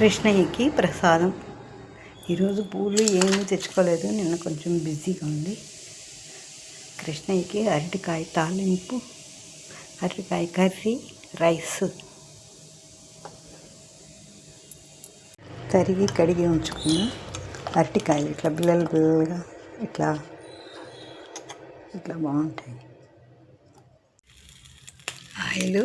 కృష్ణయ్యకి ప్రసాదం. ఈరోజు పూలు ఏమీ తెచ్చుకోలేదు నిన్న కొంచెం బిజీగా ఉంది. కృష్ణయ్యకి అరటికాయ తాలింపు అరటికాయ కర్రీ రైస్. తరిగి కడిగి ఉంచుకుని అరటికాయలు ఇట్లా బిల్లలు బిల్లలుగా ఇట్లా ఇట్లా బాగుంటాయి. ఆయిలు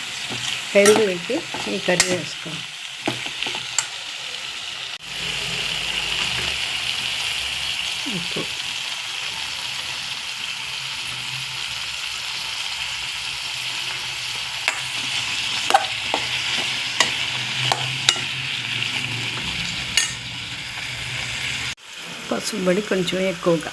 పెరుగు వేసి ఈ కర్రీ వేసుకోవాలి. ఉప్పు. పసుపు పొడి కొంచెం ఎక్కువగా.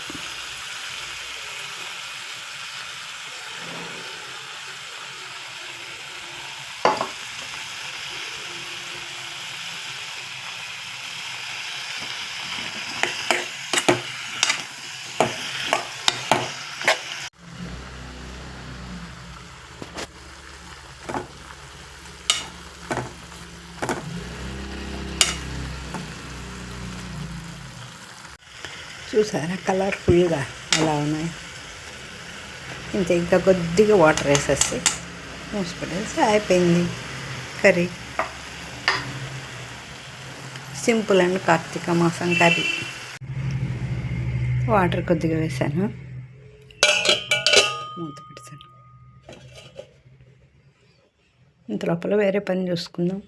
చూసారా? కలర్ఫుల్గా ఎలా ఉన్నాయి. ఇంత ఇంకా కొద్దిగా వాటర్ వేసేసి మూసిపెట్టేసి అయిపోయింది కర్రీ. సింపుల్ అండ్ కార్తీక మాసం కర్రీ. వాటర్ కొద్దిగా వేసాను. మూత పెడతాను. ఇంత లోపల వేరే పని చూసుకుందాం.